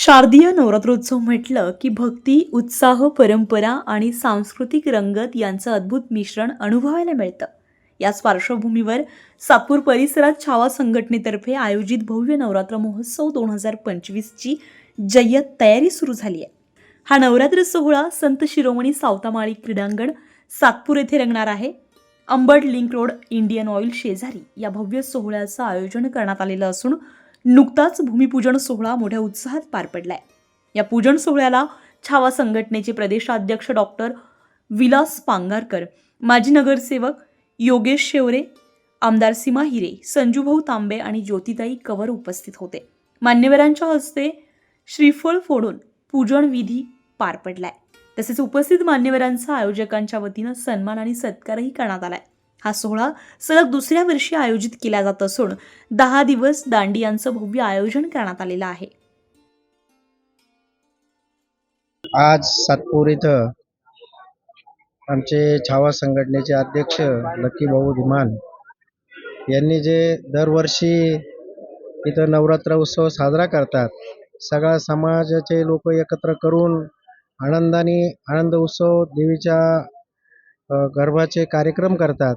शारदीय नवरात्रोत्सव म्हटलं की भक्ती उत्साह परंपरा आणि सांस्कृतिक रंगत यांचं अद्भुत मिश्रण अनुभवायला मिळतं. याच पार्श्वभूमीवर सातपूर परिसरात छावा संघटनेतर्फे आयोजित भव्य नवरात्र महोत्सव दोन हजार पंचवीसची जय्यत तयारी सुरू झाली आहे. हा नवरात्र सोहळा संत शिरोमणी सावतामाळी क्रीडांगण सातपूर येथे रंगणार आहे. Ambad link road Indian Oil शेजारी या भव्य सोहळ्याचं आयोजन करण्यात आलेलं असून नुकताच भूमिपूजन सोहळा मोठ्या उत्साहात पार पडलाय. या पूजन सोहळ्याला छावा संघटनेचे प्रदेशाध्यक्ष डॉक्टर विलास पांगारकर माजी नगरसेवक योगेश शेवरे आमदार सीमा हिरे संजूभाऊ तांबे आणि ज्योतिताई कवर उपस्थित होते. मान्यवरांच्या हस्ते श्रीफळ फोडून पूजन विधी पार पडलाय. तसेच उपस्थित मान्यवरांचा आयोजकांच्या वतीनं सन्मान आणि सत्कारही करण्यात आलाय. हा सोहळा सलग दुसऱ्या वर्षी आयोजित केला जात असून दहा दिवस दांडियांचं भव्य आयोजन करण्यात आलेलं आहे. आज सातपूर इथं आमचे छावा संघटनेचे अध्यक्ष लकी भाऊ धीमान यांनी जे दरवर्षी इथं नवरात्र उत्सव साजरा करतात सगळ्या समाजाचे लोक एकत्र करून आनंदाने आनंद उत्सव देवीच्या गर्भाचे कार्यक्रम करतात.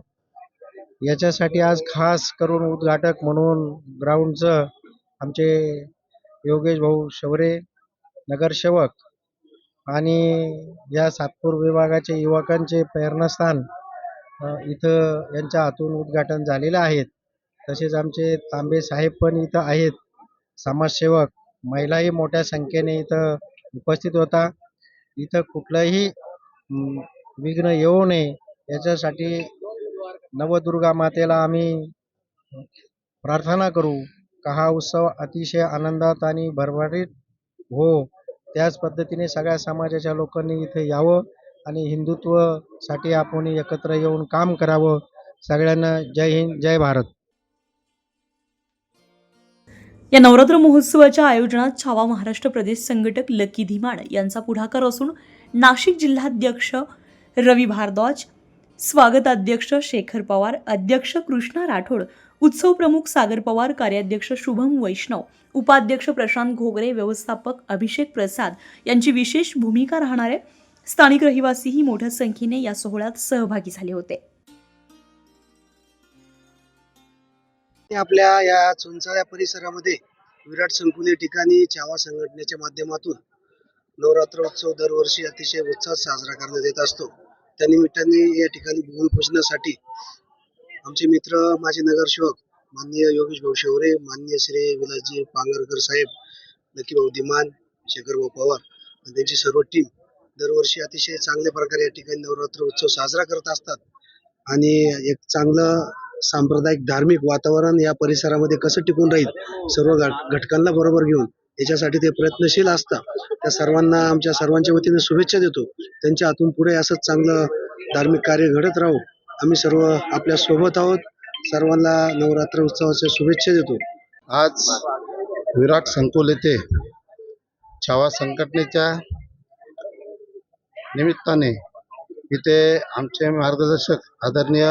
याच्यासाठी आज खास करून उद्घाटक म्हणून ग्राउंडचं आमचे योगेश भाऊ शवरे नगरसेवक आणि या सातपूर विभागाचे युवकांचे प्रेरणास्थान इथं यांच्या हातून उद्घाटन झालेलं आहे. तसेच आमचे तांबे साहेब पण इथं आहेत. समाजसेवक महिलाही मोठ्या संख्येने इथं उपस्थित होता. इथं कुठलंही विघ्न येऊ नये याच्यासाठी नवदुर्गा मातेला आम्ही प्रार्थना करू का हा उत्सव अतिशय आनंदात आणि भरभरीत हो. त्याच पद्धतीने सगळ्या समाजाच्या लोकांनी इथे यावं आणि हिंदुत्वसाठी आपण एकत्र येऊन काम करावं. सगळ्यांना जय हिंद जय भारत. या नवरात्र महोत्सवाच्या आयोजनात छावा महाराष्ट्र प्रदेश संघटक लकी धीमाड यांचा पुढाकार असून नाशिक जिल्हाध्यक्ष रवी भारद्वाज स्वागताध्यक्ष शेखर पवार अध्यक्ष कृष्णा राठोड उत्सव प्रमुख सागर पवार कार्याध्यक्ष शुभम वैष्णव उपाध्यक्ष प्रशांत घोगरे व्यवस्थापक अभिषेक प्रसाद यांची विशेष भूमिका राहणार आहे. स्थानिक रहिवासीही मोठ्या संख्येने या सोहळ्यात सहभागी झाले होते. आपल्या या चुंचा या परिसरामध्ये विराट संकुल या ठिकाणी छावा संघटनेच्या माध्यमातून नवरात्र उत्सव दरवर्षी अतिशय उत्साहात साजरा करण्यात येत असतो. त्यानिमित्ताने या ठिकाणी भूमिपूजनासाठी आमचे मित्र माझे नगरसेवक माननीय योगेश भाऊ शेवरे माननीय श्री विलासजी पांगरकर साहेब लकी भाऊ दिमान शेखरभाऊ पवार आणि त्यांची सर्व टीम दरवर्षी अतिशय चांगल्या प्रकारे या ठिकाणी नवरात्र उत्सव साजरा करत असतात. आणि एक चांगलं सांप्रदायिक धार्मिक वातावरण या परिसरामध्ये कसं टिकून राहील सर्व घट- घटकांना बरोबर घेऊन याच्यासाठी ते प्रयत्नशील असतात. त्या सर्वांना आमच्या सर्वांच्या वतीने शुभेच्छा देतो. त्यांच्या हातून पुढे असंच चांगलं धार्मिक कार्य घडत राहू. आम्ही सर्व आपल्यासोबत आहोत. सर्वांना नवरात्र उत्सवाच्या शुभेच्छा देतो. आज विराट संकुल येथे छावा संघटनेच्या निमित्ताने इथे आमचे मार्गदर्शक आदरणीय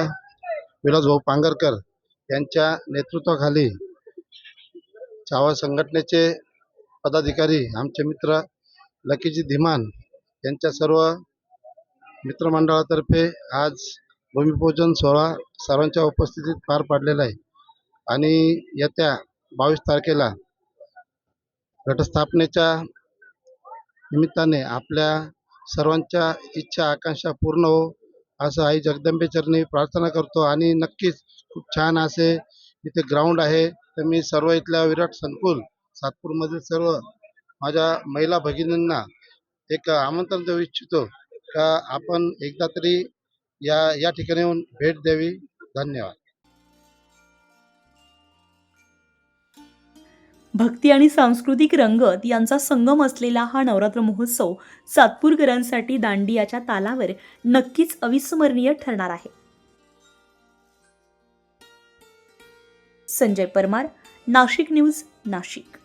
विलासभाऊ पांगरकर यांच्या नेतृत्वाखाली छावा संघटनेचे पदाधिकारी आमचे मित्र लकीजी धीमान यांच्या सर्व मित्रमंडळातर्फे आज भूमिपूजन सोहळा सर्वांच्या उपस्थितीत पार पाडलेला आहे. आणि येत्या बावीस तारखेला घटस्थापनेच्या निमित्ताने आपल्या सर्वांच्या इच्छा आकांक्षा पूर्ण हो असं आई जगदंबेचरणी प्रार्थना करतो. आणि नक्कीच खूप छान असे इथे ग्राउंड आहे. तर मी सर्व इथल्या विराट संकुल सातपूरमधील सर्व माझ्या महिला भगिनींना एक आमंत्रण देऊ इच्छितो का आपण एकदा तरी या या ठिकाणी येऊन भेट द्यावी? धन्यवाद. भक्ती आणि सांस्कृतिक रंगत यांचा संगम असलेला हा नवरात्र महोत्सव सातपूरकरांसाठी दांडियाच्या तालावर नक्कीच अविस्मरणीय ठरणार आहे. संजय परमार नाशिक न्यूज नाशिक.